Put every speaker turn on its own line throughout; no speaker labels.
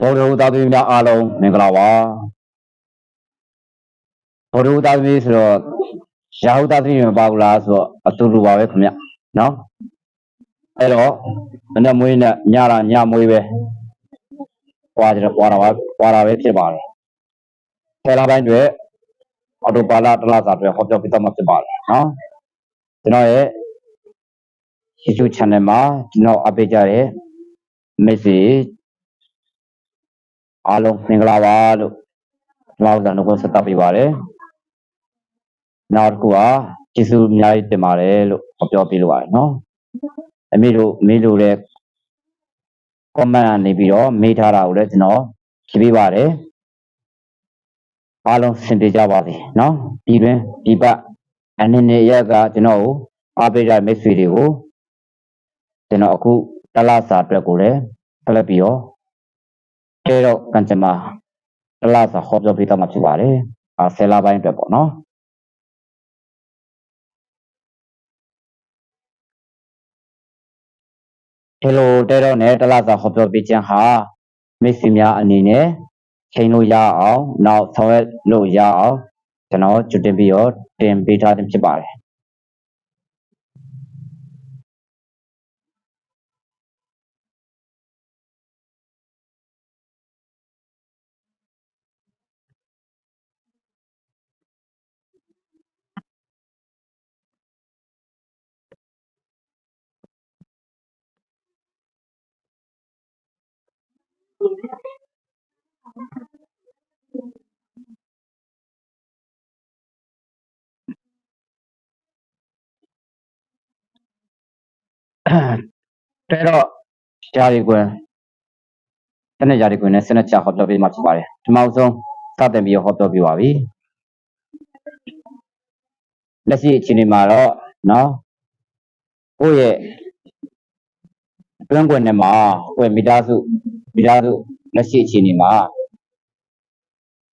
ဘောဓုသာသမီများအားလုံးမင်္ဂလာပါဘောဓုသာသမီဆိုတော့ရာဟုသာသမီမပါဘူးလားဆိုတော့အတူတူပါပဲခင်ဗျနော်အဲ့တော့မနေ့မွေးနဲ့ညလာညမွေးပဲပွားကြတော့ပွားတာပါပွားတာပဲဖြစ်ပါတယ်ဆယ်လပိုင်းတွေအော်တိုပါလာတလားစာတွေဟောပြောပြတော့မှဖြစ်ပါတယ်နော်ကျွန်တော်ရဲ့ YouTube channel မှာကျွန်တော်အပေးကြတဲ့ message အားလုံးမင်္ဂလာပါလို့ကျွန်တော်တို့ကဆက်တပ်ပေးပါတယ်နောက်တစ်ခုကကျေးဇူးအများကြီးတင်ပါတယ်လို့ဟောပြောပေးလိုပါတယ်နော်အမေတို့မေးလို့တဲ့ comment ကနေပြီးတော့မေးထားတာကိုလည်းကျွန်တော်ဖြေပေးပါတယ်အားလုံးစင်ပြေကြပါစေနော်ဒီတွင်ဒီပတ်အနေနဲ့ရက်ကကျွန်တော်ကိုအားပေးတဲ့မိတ်ဆွေတွေကိုကျွန်တော်အခုတလားစာအတွက်ကိုလည်း ဆက်လက်ပြီးတော့အဲတော့ကံကြမ္မာတလားစာဟောပြောပေးတော့မှာဖြစ်ပါတယ်။အာဆယ်လပိုင်းအတွက်ပေါ့နော်။ဒီလိုတဲတော့နဲ့တလားစာဟောပြောပေးခြင်းဟာမိတ်ဆွေများအနေနဲ့ချိန်လို့ရအောင် နောက်ဆောင်ရွက်လို့ရအောင်ကျွန်တော်ကြိုတင်ပြီးတော့တင်ပေးထားခြင်းဖြစ်ပါတယ်။ တဲ့တော့ဂျာရီကွယ်တနေ့ဂျာရီကွယ်နဲ့စနစ်ချဟောပြောပေးမှာဖြစ်ပါတယ်ဒီမှာအဆုံးစတင်ပြီးဟောပြောပြပါပြီလက်ရှိအခြေအနေမှာတော့နော်ကိုယ့်ရဲ့တွင်းကွယ်နဲ့မှာကိုယ့်ရဲ့မိသားစု မိသားစုလက်ရှိအခြေအနေမှာ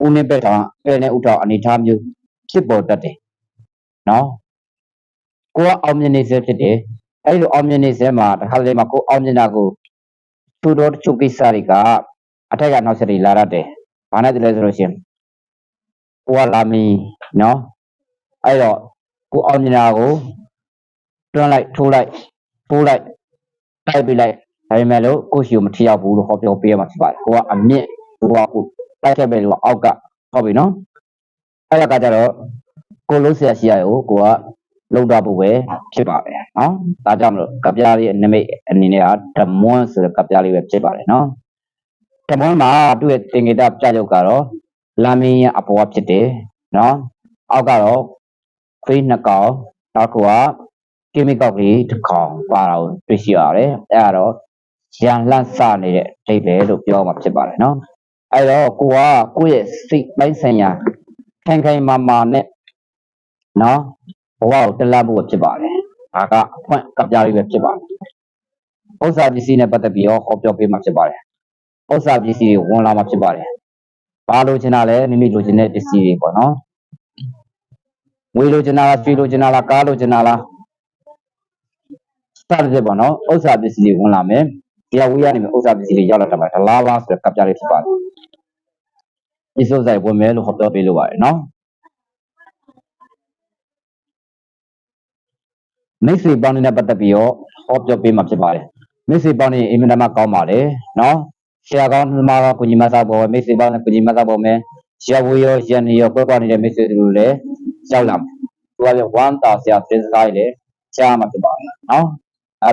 ဦးနေပက်ထောင်အဲနဲ့ဥထောင်အနေထားမျိုးဖြစ်ပေါ်တတ်တယ်နော်ကိုကအောင်မြင်နေစေဖြစ်တယ်အဲ့လိုအောင်မြင်နေစဲမှာတစ်ခါတလေမှာကိုအောင်မြင်တာကိုသူတို့တချို့ကိစ္စတွေကအထက်ကနောက်ဆက်တွေလာရတယ်။ဘာနဲ့တလဲဆိုလို့ရှိရင်ကိုကလာမီနော်အဲ့တော့ကိုအောင်မြင်တာကိုတွန်းလိုက်ထိုးလိုက်ထိုးလိုက်တိုက်ပြလိုက် ဒါပေမဲ့လို့ကိုရှိကိုမထီရောက်ဘူးလို့ဟောပြောပေးရမှာဖြစ်ပါတယ်။ကိုကအမြင့်ကိုကကိုတိုက်ခဲ့ပဲလို့အောက်ကဟုတ်ပြီနော်အဲ့ဒါကကြတော့ကိုလုံးဆရာရှိရကိုကိုကလောက်တာဖို့ပဲဖြစ်ပါတယ်နော်။ဒါကြောင့်မလို့ကပြားလေးအနမိတ်အနေနဲ့ကဓမွန်းဆိုတဲ့ကပြားလေးပဲဖြစ်ပါတယ်နော်။ဓမွန်းမှာသူ့ရဲ့တင်ကေတပြချုပ်ကတော့လာမင်းရဲ့အပေါ်ကဖြစ်တယ်နော်။အောက်ကတော့ခွေးနှစ်ကောင်နောက်ကကီမီကောက်ကလေးတစ်ကောင်ပါတာကိုတွေ့ရှိရတယ်။အဲဒါတော့ ရန်လှန့်စနေတဲ့အဓိပ္ပာယ်လို့ပြောမှာဖြစ်ပါတယ်နော်။အဲတော့ကိုကကိုယ့်ရဲ့စိတ်ပိုင်းဆိုင်ရာခိုင်ခိုင်မာမာနဲ့နော်ဘဝကိုတက်လှမ်းဖို့ဖြစ်ပါတယ်။ဒါကအဖွင့်ကပ်ပြားလေးပဲဖြစ်ပါတယ်။ဥစ္စာပစ္စည်းနဲ့ပတ်သက်ပြီးတော့ဟောပြောပေးမှာဖြစ်ပါတယ်။ဥစ္စာပစ္စည်းတွေဝင်လာမှာဖြစ်ပါတယ်။ဘာလိုချင်တာလဲမိမိလိုချင်တဲ့ပစ္စည်းတွေပေါ့နော်။ငွေလိုချင်တာလားရွှေလိုချင်တာလားကားလိုချင်တာလားစသဖြင့်ပေါ့နော်။ဥစ္စာပစ္စည်းတွေဝင်လာမယ်။ ဒီကဝေးရနေမယ်ဥစ္စာပစ္စည်းတွေရောက်လာတတ်ပါတယ်။ဒလားလားဆိုတဲ့ကပ်ပြားလေးဖြစ်ပါတယ်။ဒီစုဆိုင်ဝင်မယ်လို့ဟောပြောပေးလိုပါတယ်နော်။မိတ်ဆွေပေါင်းနဲ့ပတ်သက်ပြီးတော့ဟောပြောပေးမှာဖြစ်ပါတယ်မိတ်ဆွေပေါင်းနေအင်မတန်မှကောင်းပါတယ်နော်ဆရာကောင်းသမားကောင်းကုညီမသားပေါ်မိတ်ဆွေပေါင်းနဲ့ကုညီမသားပေါ်မယ်ရဝေရောရန်ရောကွဲကွာနေတဲ့မိတ်ဆွေတို့လည်းရောက်လာမယ်သူကပြဝမ်းတာဆရာသင်စကားတွေလည်းကြားမှာဖြစ်ပါတယ်နော်အ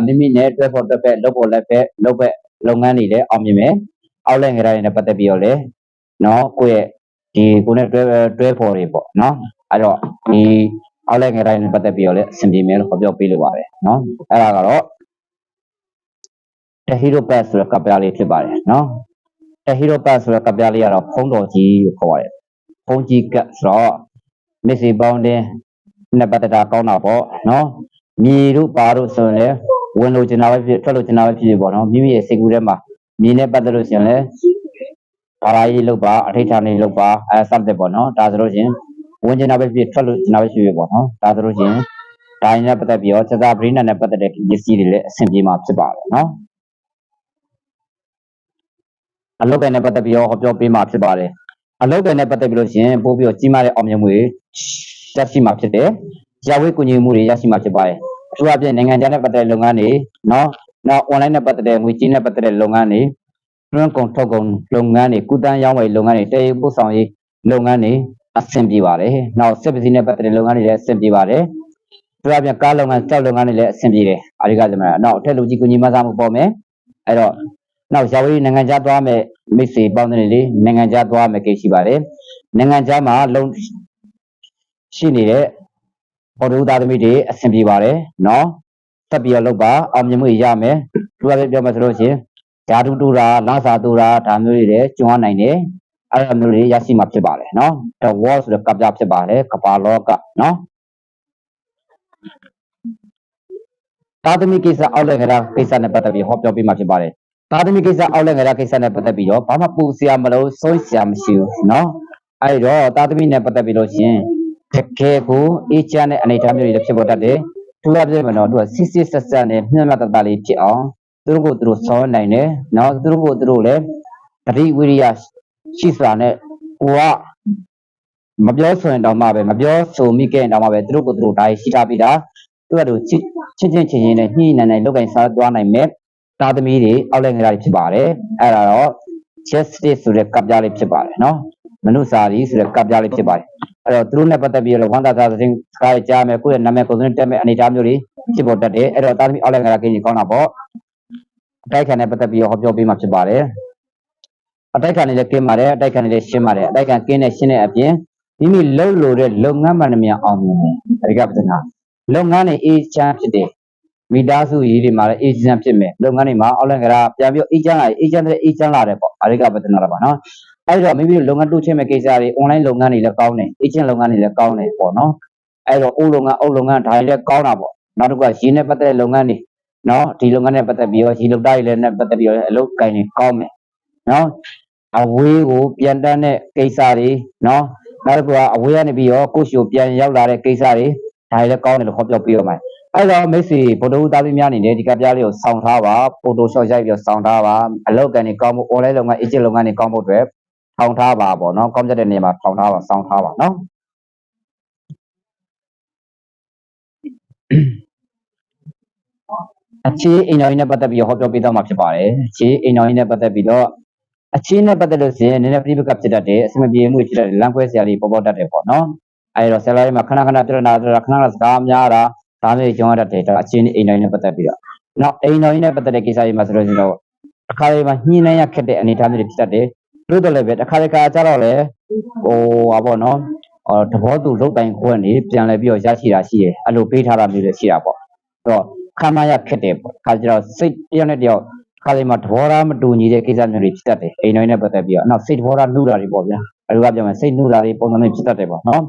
မိမိနဲ့တွဲဖို့တွဲဖက်လုပ်ဖို့လည်းပဲလုပ်ပဲလုပ်ငန်းတွေလည်းအောင်မြင်မယ်အောက်လက်ငယ်တိုင်းနဲ့ပတ်သက်ပြီးတော့လည်းနော်ကိုယ့်ရဲ့ဒီကိုယ်နဲ့တွဲတွဲဖို့တွေပေါ့နော်အဲ့တော့ဒီအောက်လက်ငယ်တိုင်းနဲ့ပတ်သက်ပြီးတော့လည်းအဆင်ပြေမယ်လို့ဟောပြောပေးလိုပါတယ်နော်အဲ့ဒါကတော့ The Hero Pass ဆိုတဲ့ကပ်ပြားလေးဖြစ်ပါတယ်နော် The Hero Pass ဆိုတဲ့ကပ်ပြားလေးကတော့ဖုံးတော်ကြီးလို့ခေါ်ပါတယ်ဖုံးကြီးကပ်ဆိုတော့မစ်စီပေါင်းတင်နဲ့ပတ်သက်တာကောင်းတာပေါ့နော်မြေတို့ပါတို့ဆိုရင်လည်း ဝင်လို့ကျင်တာပဲဖြစ်ထွက်လို့ကျင်တာပဲဖြစ်ဖြစ်ပေါ့နော်မိမိရဲ့စိတ်ကူးထဲမှာမြေနဲ့ပတ်သက်လို့ရှိရင်လည်းဘာသာရေးလုပ်ပါအထိဋ္ဌာန်လေးလုပ်ပါအဲစသဖြင့်ပေါ့နော်ဒါဆိုလို့ရှိရင်ဝင်ကျင်တာပဲဖြစ်ထွက်လို့ကျင်တာပဲဖြစ်ဖြစ်ပေါ့နော်ဒါဆိုလို့ရှိရင်ဒိုင်းနဲ့ပတ်သက်ပြီးတော့စကားပရိနာနဲ့ပတ်သက်တဲ့ပစ္စည်းတွေလည်းအဆင်ပြေမှာဖြစ်ပါတယ်နော်အလုပ်ကိုင်နဲ့ပတ်သက်ပြီးတော့ဟောပြောပေးမှာဖြစ်ပါတယ်အလုပ်ကိုင်နဲ့ပတ်သက်ပြီးလို့ရှရင်ပို့ပြီးတော့ကြီးမားတဲ့အောင်မြင်မှုတွေရရှိမှာဖြစ်တယ်ရဝေးကူညီမှုတွေရရှိမှာဖြစ်ပါတယ် အထူးအဖြင့်နိုင်ငံခြားနဲ့ပတ်သက်တဲ့လုပ်ငန်းတွေနော်နောက် online နဲ့ပတ်သက်တဲ့ငွေကြေးနဲ့ပတ်သက်တဲ့လုပ်ငန်းတွေတွန်းကုန်ထုတ်ကုန်လုပ်ငန်းတွေကုသန်းရောင်းဝယ်လုပ်ငန်းတွေတည်ယူပို့ဆောင်ရေးလုပ်ငန်းတွေအဆင်ပြေပါတယ်နောက်စစ်ပစ္စည်းနဲ့ပတ်သက်တဲ့လုပ်ငန်းတွေလည်းအဆင်ပြေပါတယ်သူအပြင်ကားလုပ်ငန်းစက်လုပ်ငန်းတွေလည်းအဆင်ပြေတယ်အားဒီကသမနောက်အထက်လူကြီးကူညီမဆာမှုပေါ်မယ်အဲ့တော့နောက်ရဝေးနိုင်ငံခြားသွားမယ်မိတ်ဆွေပေါင်းတဲ့လေနိုင်ငံခြားသွားမယ်ကိစ္စရှိပါတယ်နိုင်ငံခြားမှာလုံရှိနေတဲ့ ဟောတို့သားသမီးတွေအဆင်ပြေပါတယ်နော်တက်ပြီးတော့လုပ်ပါအောင်မြင်မှုရမယ်သူကလည်းပြောမှဆိုလို့ရှင်ဓာတုတူတာလဆာတူတာဒါမျိုးတွေလည်းကျွမ်းနိုင်တယ်အဲ့လိုမျိုးတွေရရှိမှာဖြစ်ပါတယ်နော် the world ဆိုတဲ့ကပ္ပဖြစ်ပါတယ်ကပ္ပလောကနော်သာသမီကိစ္စအောက်လည်းငရာကိစ္စနဲ့ပတ်သက်ပြီးဟောပြောပေးမှာဖြစ်ပါတယ်သာသမီကိစ္စအောက်လည်းငရာကိစ္စနဲ့ပတ်သက်ပြီးတော့ဘာမှပူစရာမလိုဆုံးစရာမရှိဘူးနော်အဲ့တော့သာသမီနဲ့ပတ်သက်ပြီးလို့ရှင် တကယ်ကိုအေးချမ်းတဲ့အနေအထားမျိုးတွေလည်းဖြစ်ပေါ်တတ်တယ်။သူကပြည့်မတော့သူကစစ်စစ်ဆက်ဆက်နဲ့မျှမျှတတလေးဖြစ်အောင်သူတို့ကိုသူတို့ဆောင်းနိုင်တယ်။နော်သူတို့ကိုသူတို့လည်းတတိဝိရိယရှိစွာနဲ့ကိုကမပြောဆိုရင်တောင်မှပဲမပြောဆိုမိခဲ့ရင်တောင်မှပဲသူတို့ကိုသူတို့ဒါရှိထားပြီးတာသူကတို့ချစ်ချင်းချင်းချင်းချင်းနဲ့ညှိနှံနိုင်လောက်ကင်စားသွားနိုင်မဲ့သားသမီးတွေအောက်လက်ငယ်တွေဖြစ်ပါတယ်အဲ့ဒါတော့ justice ဆိုတဲ့ကပ်ပြားလေးဖြစ်ပါတယ်နော် မနုစာရီဆိုတဲ့ကပ်ပြားလေးဖြစ်ပါတယ်အဲ့တော့သူတို့နဲ့ပတ်သက်ပြီးတော့ဝမ်းသာသာသတင်းစကားတွေကြားမယ်ကိုယ့်ရဲ့နာမည်ကိုယ်စနစ်တက်မဲ့အနေအထားမျိုးတွေဖြစ်ပေါ်တတ်တယ်အဲ့တော့သားသမီးအောက်လက်ငယ်ကကြီးကောင်းတာပေါ့အတိုက်ခံနဲ့ပတ်သက်ပြီးတော့ဟောပြောပေးမှာဖြစ်ပါတယ်အတိုက်ခံနေလည်းကင်းပါတယ်အတိုက်ခံနေလည်းရှင်းပါတယ်အတိုက်ခံကင်းတဲ့ရှင်းတဲ့အပြင်မိမိလှုပ်လို့တဲ့လုပ်ငန်းမှန်သမျှအောင်မြင်တယ်အဲဒီကပြဿနာလုပ်ငန်းတွေအေးချမ်းဖြစ်တယ်မိသားစုရေးတွေမှာလည်းအေးချမ်းဖြစ်မယ်လုပ်ငန်းတွေမှာအောက်လန်ကရာပြန်ပြီးအေးချမ်းလာအေးချမ်းတဲ့အေးချမ်းလာတယ်ပေါ့အရိကပဒနာတော့ပါနော် အဲ့တော့မိမိတို့လုပ်ငန်းတိုးချဲ့မဲ့ကိစ္စတွေ online လုပ်ငန်းတွေလည်းကောင်းတယ်အေးချမ်းလုပ်ငန်းတွေလည်းကောင်းတယ်ပေါ့နော်အဲ့တော့အုပ်လုပ်ငန်းအုပ်လုပ်ငန်းဒါတွေလည်းကောင်းတာပေါ့နောက်တစ်ခုကရင်းနဲ့ပတ်သက်တဲ့လုပ်ငန်းတွေနော်ဒီလုပ်ငန်းနဲ့ပတ်သက်ပြီးတော့ရင်းလုပ်သားတွေလည်းနဲ့ပတ်သက်ပြီးတော့အလုပ်ကိုင်တွေကောင်းမယ်နော်အဝေးကိုပြန်တန်းတဲ့ကိစ္စတွေနော်နောက်တစ်ခုကအဝေးကနေပြီးတော့ကိုယ့်ရှိကိုပြန်ရောက်လာတဲ့ကိစ္စတွေဒါလည်းကောင်းတယ်လို့ဟောပြောပြရမှာအဲ့တော့မိတ်ဆွေဗုဒ္ဓဦးသားသမီးများအနေနဲ့ဒီကပြားလေးကိုစောင့်ထားပါဖိုတိုရှော့ရိုက်ပြီးတော့စောင့်ထားပါအလောက်ကန်တွေကောင်းဖို့ online လုပ်ငန်း agent လုပ်ငန်းတွေကောင်းဖို့အတွက် ထောင်ထားပါပေါ့နော်ကောင်းကြတဲ့နေရာမှာထောင်ထားပါစောင့်ထားပါနော်အခြေအိမ်တော်ကြီးနဲ့ပတ်သက်ပြီးဟောပြောပေးသွားမှာဖြစ်ပါတယ်အခြေအိမ်တော်ကြီးနဲ့ပတ်သက်ပြီးတော့အခြေနဲ့ပတ်သက်လို့ဆိုရင်နည်းနည်းပြိပကဖြစ်တတ်တယ်အစမပြေမှုဖြစ်တတ်တယ်လမ်းခွဲစရာလေးပေါ်ပေါ်တတ်တယ်ပေါ့နော်အဲတော့ဆယ်လာရီမှာခဏခဏပြဿနာပြဿနာခဏခဏစကားများတာဒါမျိုးကြောင်းရတတ်တယ်ဒါအချင်းအိမ်တိုင်းနဲ့ပတ်သက်ပြီးတော့နောက်အိမ်တော်ကြီးနဲ့ပတ်သက်တဲ့ကိစ္စတွေမှာဆိုလို့ရှိရင်တော့အခါလေးမှာညှိနှိုင်းရခက်တဲ့အနေအထားမျိုးတွေဖြစ်တတ်တယ် တို့တော့လည်းပဲတစ်ခါတစ်ခါကြတော့လေဟိုဟာပေါ့နော်အော်သဘောတူလုတ်တိုင်ခွက်နေပြန်လဲပြီးတော့ရရှိတာရှိတယ်အဲ့လိုပေးထားတာမျိုးတွေရှိတာပေါ့အဲ့တော့ခမ်းမရခက်တယ်ပေါ့ခါကျတော့စိတ်တယောက်နဲ့တယောက်ခါလေးမှာသဘောထားမတူညီတဲ့ကိစ္စမျိုးတွေဖြစ်တတ်တယ်အိမ်တော်ကြီးနဲ့ပတ်သက်ပြီးတော့နောက်စိတ်သဘောထားနှူးတာတွေပေါ့ဗျာအဲ့လိုကပြောမယ်စိတ်နှူးတာတွေပုံစံမျိုးဖြစ်တတ်တယ်ပေါ့နော်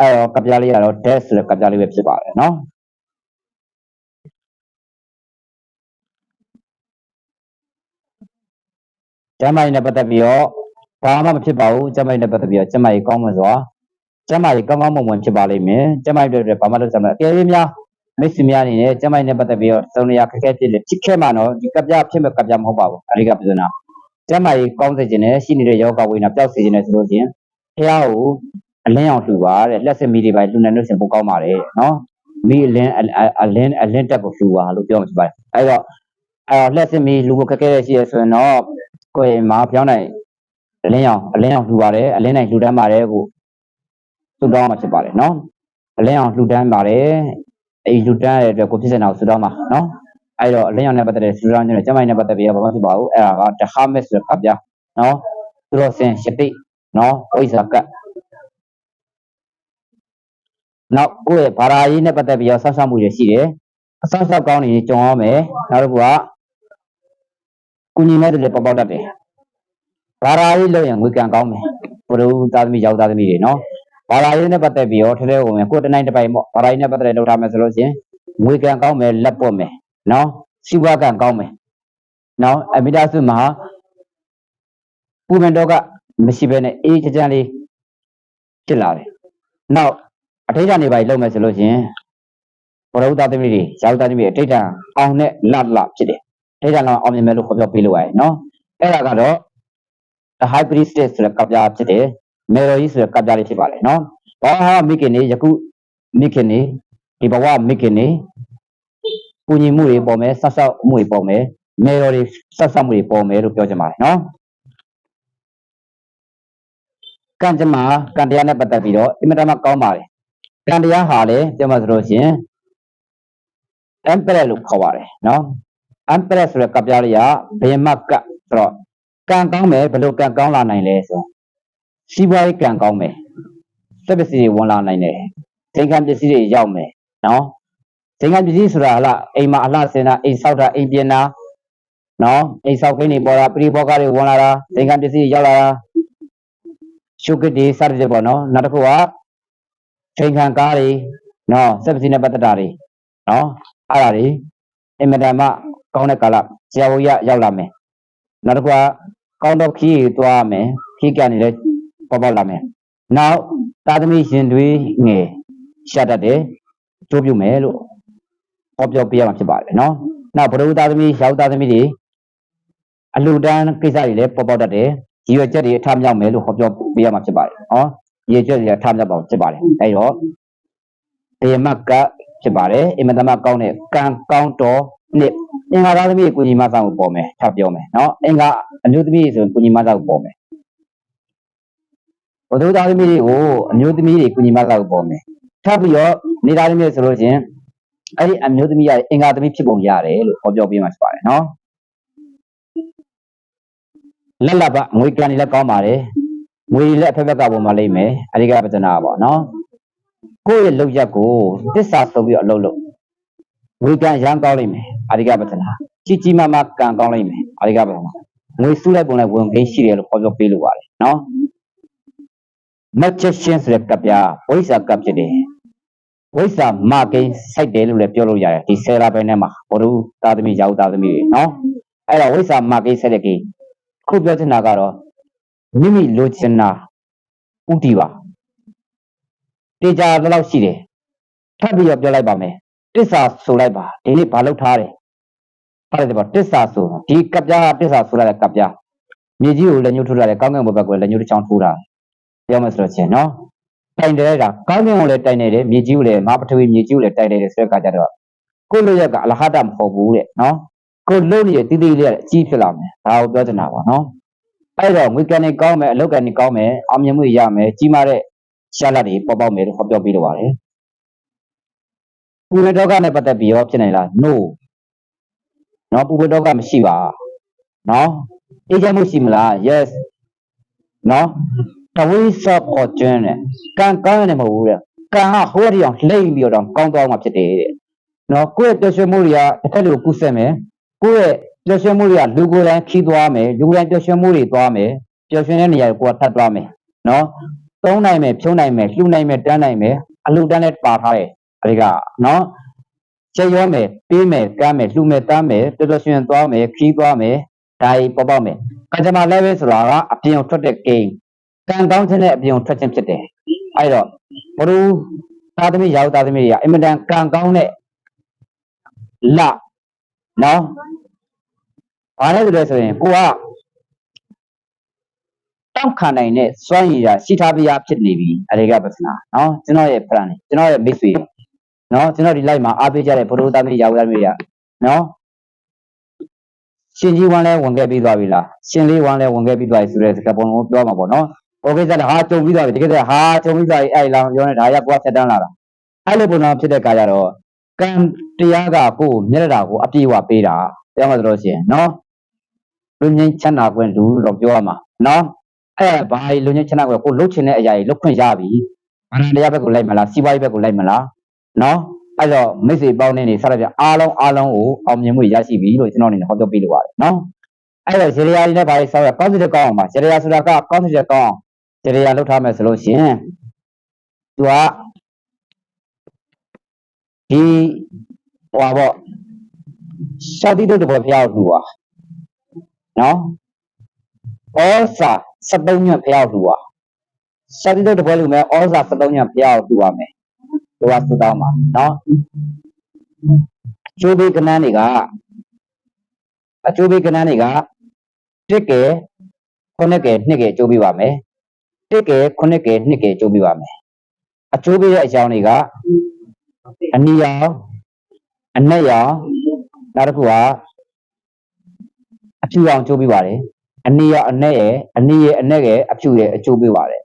အဲ့တော့ကပြားလေးကတော့ dash ဆိုတဲ့ကပြားလေးပဲဖြစ်ပါတယ်နော် ကျမ်းမာရေးနဲ့ပတ်သက်ပြီးတော့ဘာမှမဖြစ်ပါဘူးကျမ်းမာရေးနဲ့ပတ်သက်ပြီးတော့ကျမ်းမာရေးကောင်းမှစွာကျမ်းမာရေးကောင်းကောင်းမွန်မွန်ဖြစ်ပါလိမ့်မယ်ကျမ်းမာရေးတွေအတွက်ဘာမှလုပ်စမ်းမအကယ်၍များမိတ်ဆွေများအနေနဲ့ကျမ်းမာရေးနဲ့ပတ်သက်ပြီးတော့သုံးနေရခက်ခဲဖြစ်တယ်ဖြစ်ခဲ့မှတော့ဒီကပြားဖြစ်မဲ့ကပြားမဟုတ်ပါဘူးအရိကပြဿနာကျမ်းမာရေးကောင်းစေခြင်းနဲ့ရှိနေတဲ့ယောဂဝိညာဉ်ပျောက်စေခြင်းနဲ့ဆိုလို့ချင်းဖះကိုအလင်းအောင်လှူပါတဲ့လက်စမီတွေပါလှူနိုင်လို့ရှင်ပိုကောင်းပါတယ်နော်မီအလင်းအလင်းအလင်းတက်ကိုလှူပါလို့ပြောမှဖြစ်ပါတယ်အဲ့တော့အဲ့တော့လက်စမီလူကိုခက်ခဲရရှိရဆိုရင်တော့ ကိုယ်မှာပြောင်းနိုင်အလင်းအောင်အလင်းအောင်လှူပါတယ်အလင်းနိုင်လှူဒန်းပါတယ်ကိုသုတောင်းမှဖြစ်ပါတယ်နော်အလင်းအောင်လှူဒန်းပါတယ်အဲ့လှူဒန်းရတဲ့အတွက်ကိုဖြစ်စင်အောင်သုတောင်းပါနော်အဲ့တော့အလင်းအောင်နဲ့ပတ်သက်တဲ့သုတောင်းခြင်းနဲ့ကျမကြီးနဲ့ပတ်သက်ပြီးဘာမှဖြစ်ပါဘူးအဲ့ဒါကတဟာမက်ဆိုတဲ့ကပ်ပြနော်သူတို့စင်ရှတိနော်ဝိဇ္ဇာကတ်နောက်ကိုယ့်ရဲ့ဘာသာရေးနဲ့ပတ်သက်ပြီးတော့ဆောက်ရှောက်မှုတွေရှိတယ်အဆောက်အအုံကောင်းတွေကြုံရမယ်နောက်တစ်ခုက ကုညီမဲ့တွေပေါ်ပေါက်တတ်တယ်ဘာသာရေးလုပ်ရင်ငွေကံကောင်းမယ်ဘုရားသားသမီးယောက်ျားသမီးတွေနော်ဘာသာရေးနဲ့ပတ်သက်ပြီးတော့ထဲထဲဝင်မယ်ကိုယ်တနိုင်တစ်ပိုင်ပေါ့ဘာသာရေးနဲ့ပတ်သက်တဲ့လုပ်ထားမယ်ဆိုလို့ရှိရင်ငွေကံကောင်းမယ်လက်ပွတ်မယ်နော်စီးပွားကံကောင်းမယ်နော်အမိသားစုမှာပူမန်တော့ကမရှိဘဲနဲ့အေးချမ်းချမ်းလေးဖြစ်လာတယ်နောက်အထိတ်ကနေပါလုံးမယ်ဆိုလို့ရှရင်ဘရဝတ္တသမီးတွေယောက်ျားသမီးတွေအထိတ်တအောင်နဲ့လတ်လဖြစ်တယ် အထိတ်တလောက်အောင်မြင်မယ်လို့ခေါ်ပြောပေးလို့ရတယ်နော်အဲ့ဒါကတော့ the high priest ဆိုတဲ့ကပ်ပြားဖြစ်တယ်မေတော်ကြီးဆိုတဲ့ကပ်ပြားလေးဖြစ်ပါလေနော်ဘာဟာမိခင်နေယခုမိခင်နေဒီဘဝမိခင်နေပူညီမှုတွေပေါ်မယ်ဆက်ဆောက်မှုတွေပေါ်မယ်မေတော်တွေဆက်ဆောက်မှုတွေပေါ်မယ်လို့ပြောချင်ပါတယ်နော်ကံကြမ္မာကံတရားနဲ့ပတ်သက်ပြီးတော့အင်မတန်မှကောင်းပါတယ်ကံတရားဟာလေပြောမှဆိုလို့ရှိရင် emperor လို့ခေါ်ပါတယ်နော် emperor ဆိုတဲ့ကပ်ပြားလေးကဘယမကပ်ဆိုတော့ကံကောင်းမယ်ဘယ်လိုကံကောင်းလာနိုင်လဲဆိုစီးပွားရေးကံကောင်းမယ်စက်ပစ္စည်းတွေဝင်လာနိုင်တယ်သင်္ကန်းပစ္စည်းတွေရောက်မယ်နော်သင်္ကန်းပစ္စည်းဆိုတာဟလားအိမ်မှာအလှဆင်တာအိမ်ဆောက်တာအိမ်ပြင်တာနော်အိမ်ဆောက်ခင်းတွေပေါ်တာပရိဘောဂတွေဝင်လာတာသင်္ကန်းပစ္စည်းတွေရောက်လာတာရှုပ်ကတိစတဲ့ပေါ့နော်နောက်တစ်ခုကသင်္ကန်းကားတွေနော်စက်ပစ္စည်းနဲ့ပတ်သက်တာတွေနော်အဲ့ဒါတွေအင်မတန်မှ ကောင်းတဲ့ကာလဇာဝရရောက်လာမယ်နောက်တစ်ခုကကောင်းတော့ခီးတွေသွားမယ်ခီးကနေလည်းပေါ်ပေါက်လာမယ်နောက်သာသမီရှင်တွေငယ်ရှာတတ်တယ်ကျိုးပြုမယ်လို့ဟောပြောပြရမှာဖြစ်ပါတယ်နော်နောက်ဘုရားသာသမီရောက်သာသမီတွေအလူတန်းကိစ္စတွေလည်းပေါ်ပေါက်တတ်တယ်ရည်ရွယ်ချက်တွေအထမြောက်မယ်လို့ဟောပြောပြရမှာဖြစ်ပါတယ်ဟောရည်ရွယ်ချက်တွေအထမြောက်ပါဖြစ်ပါတယ်အဲတော့ဒေမကဖြစ်ပါတယ်အင်မတန်မှကောင်းတဲ့ကံကောင်းတော်နှစ် အင်္ဂါသားသမီးကိုကုညီမဆောင်ကိုပေါ်မယ်ထပ်ပြောမယ်နော်အင်္ဂါအမျိုးသမီးဆိုရင်ကုညီမဆောင်ကိုပေါ်မယ်ဘုဒ္ဓသားသမီးတွေကိုအမျိုးသမီးတွေကုညီမဆောင်ကိုပေါ်မယ်ထပ်ပြီးတော့နေသားသမီးဆိုလို့ချင်းအဲ့ဒီအမျိုးသမီးရအင်္ဂါသမီးဖြစ်ပုံရတယ်လို့ဟောပြောပြမှာဖြစ်ပါတယ်နော်လက်လက်ပငွေကံတွေလည်းကောင်းပါတယ်ငွေတွေလည်းအဖက်ဖက်ကပေါ်မှာလိမ့်မယ်အရိကပဒနာပေါ့နော်ကိုယ့်ရဲ့လောက်ရက်ကိုတစ္ဆာဆိုပြီးတော့အလုပ်လုပ် ဝေကံရမ်းကောင်းလိမ့်မယ်အာရိကပတနာကြီးကြီးမားမားကံကောင်းလိမ့်မယ်အာရိကပတနာငွေစုလိုက်ပုံလိုက်ဝင်ခင်းရှိတယ်လို့ခေါ်ပြောပေးလို့ပါတယ်နော်မက်ချက်ရှင်ဆိုတဲ့ကပ်ပြားဝိဇ္ဇာကပ်ဖြစ်တယ်ဝိဇ္ဇာမကိန်းစိုက်တယ်လို့လည်းပြောလို့ရတယ်ဒီဆယ်ရာပိုင်းထဲမှာဘုရုသာသမီရောက်သာသမီတွေနော်အဲ့တော့ဝိဇ္ဇာမကိန်းစိုက်တဲ့ကိန်းခုပြောချင်တာကတော့မိမိလိုချင်တာဥတီပါတေချာဘယ်လောက်ရှိတယ်ထပ်ပြီးတော့ပြောလိုက်ပါမယ် တစ္ဆာဆိုလိုက်ပါဒီနေ့ဘာလုပ်ထားတယ်ဟုတ်တယ်ပေါ့တစ္ဆာဆိုဒီကပ်ပြားကတစ္ဆာဆိုလိုက်တဲ့ကပ်ပြားမြေကြီးကိုလည်းညှို့ထိုးထားတယ်ကောင်းကင်ဘက်ကိုလည်းညှို့တစ်ချောင်းထိုးထားပြောမှဆိုတော့ချင်းနော်တိုင်တယ်ကကောင်းကင်ကိုလည်းတိုင်နေတယ်မြေကြီးကိုလည်းမပထဝီမြေကြီးကိုလည်းတိုင်နေတယ်ဆိုတဲ့အခါကျတော့ကိုယ့်လိုရက်ကအလဟတမဟုတ်ဘူးတဲ့နော်ကိုယ်လုံးနေတဲ့တိတိလေးကအကြီးဖြစ်လာမယ်ဒါကိုပြောချင်တာပါနော်အဲ့တော့ငွေကန်နေကောင်းမယ်အလုပ်ကန်နေကောင်းမယ်အောင်မြင်မှုရမယ်ကြီးမားတဲ့ရှာလက်တွေပေါ်ပေါက်မယ်လို့ဟောပြောပြီးတော့ပါတယ် ပူရတောကနဲ့ပတ်သက်ပြီးရောဖြစ်နိုင်လား no နော်ပူရတောကမရှိပါနော်အေးချမ်းမှုရှိမလား yes နော်တဝိဆော့ပေါ်ကျွန်းတဲ့ကံကောင်းရတယ်မဟုတ်ဘူးတဲ့ကံကဟိုးရအောင်လှိမ့်ပြီးတော့ကောင်းသွားမှာဖြစ်တယ်တဲ့နော်ကိုယ့်ရဲ့ပျော်ရွှင်မှုတွေကတစ်ခါလို့ကူးဆက်မယ်ကိုယ့်ရဲ့ပျော်ရွှင်မှုတွေကလူကိုယ်တိုင်ခီးသွားမယ်လူကိုယ်တိုင်ပျော်ရွှင်မှုတွေသွားမယ်ပျော်ရွှင်တဲ့နေရာကိုကိုယ်ကထပ်သွားမယ်နော်သုံးနိုင်မယ်ဖြုံးနိုင်မယ်လှူနိုင်မယ်တန်းနိုင်မယ်အလှူတန်းလည်းပါထားတယ် အဲဒီကနော်ချက်ရောမယ်ပေးမယ်ကမ်းမယ်လှူမယ်တန်းမယ်တော်တော်ရှင်သွားမယ်ခီးသွားမယ်ဒါကြီးပေါ်ပေါက်မယ်ကံကြမ္မာလည်းပဲဆိုတာကအပြင်ထွက်တဲ့ကိန်းကံကောင်းခြင်းနဲ့အပြင်ထွက်ခြင်းဖြစ်တယ်အဲဒီတော့ဘုရုသာသမီရောက်သာသမီတွေကအင်မတန်ကံကောင်းတဲ့လနော်ဘာလဲဆိုလဲဆိုရင်ကိုကတောက်ခံနိုင်တဲ့စွမ်းရည်ရာရှိထားပြရဖြစ်နေပြီအရေကပစနာနော်ကျွန်တော်ရဲ့ plan ကျွန်တော်ရဲ့မိတ်ဆွေ နော်ကျွန်တော်ဒီ live မှာအားပေးကြတဲ့ဘုရိုးသားမျိုးရောက်ရမျိုးရနော်ရှင်ကြီးဝမ်းလဲဝင်ခဲ့ပြီးသွားပြီလားရှင်လေးဝမ်းလဲဝင်ခဲ့ပြီးသွားပြီဆိုတဲ့စကားပုံကိုပြောမှာပေါ့နော်โอเคစက်ဟာကြုံပြီးသွားပြီတကယ်တည်းဟာကြုံပြီးသွားပြီအဲ့လာပြောနေတာရကွာဆက်တန်းလာတာအဲ့လိုပုံတော်ဖြစ်တဲ့ခါကျတော့ကံတရားကကိုယ်မျက်ရတာကိုအပြေဝပေးတာပြောမှဆိုလို့ရှိရင်နော်လူငင်းချမ်းသာခွင့်လူတော့ပြောရမှာနော်အဲ့ဒါဘာလူငင်းချမ်းသာခွင့်ကိုလှုပ်ချင်တဲ့အရာကြီးလှုပ်ခွင့်ရပြီဘာသာတရားဘက်ကိုလိုက်မလားစီးပွားရေးဘက်ကိုလိုက်မလား နော်အဲ့တော့မိတ်ဆွေပေါင်းနေနေစရပြအားလုံးအားလုံးကိုအောင်မြင်မှုရရှိပြီလို့ကျွန်တော်အနေနဲ့ဟောပြောပေးလိုပါတယ်နော်အဲ့တော့ဇေရယာလေးနဲ့ဘာလေးဆောက်ရကောင်းစစ်ကောင်းအောင်ပါဇေရယာဆိုတာကကောင်းစစ်ကောင်းအောင်ဇေရယာလောက်ထားမယ်ဆိုလို့ရှိရင်သူကဒီဟွာပေါ့ရှာတိတုတ်တဘောဖျားကိုလူပါနော်ဩစာ73ညဖျားကိုလူပါရှာတိတုတ်တဘောလူမယ်ဩစာ73ညဖျားကိုလူပါမယ် သူကသုတောင်းပါနော်အကျိုးပေးကဏ္ဍတွေကအကျိုးပေးကဏ္ဍတွေကတစ်ကဲခုနှစ်ကယ်နှစ်ကယ်အကျိုးပေးပါမယ်တစ်ကယ်ခုနှစ်ကယ်နှစ်ကယ်အကျိုးပေးပါမယ်အကျိုးပေးတဲ့အကြောင်းတွေကအနီရောင်အနက်ရောင်နောက်တစ်ခုကအဖြူရောင်အကျိုးပေးပါတယ်အနီရောင်အနက်ရဲ့အနီရဲ့အနက်ရဲ့အဖြူရဲ့အကျိုးပေးပါတယ်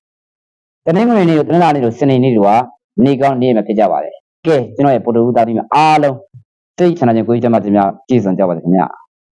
တနင်္ဂနွေနေ့တို့တနင်္လာနေ့တို့စနေနေ့တို့က နေကောင်းနေမှာဖြစ်ကြပါတယ်ကဲကျွန်တော်ရဲ့ပို့တူသားသမီးများအားလုံးစိတ်ချမ်းသာခြင်းကိုယ်ကြီးကျမ်းမာခြင်းများပြည့်စုံကြပါစေခင်ဗျာ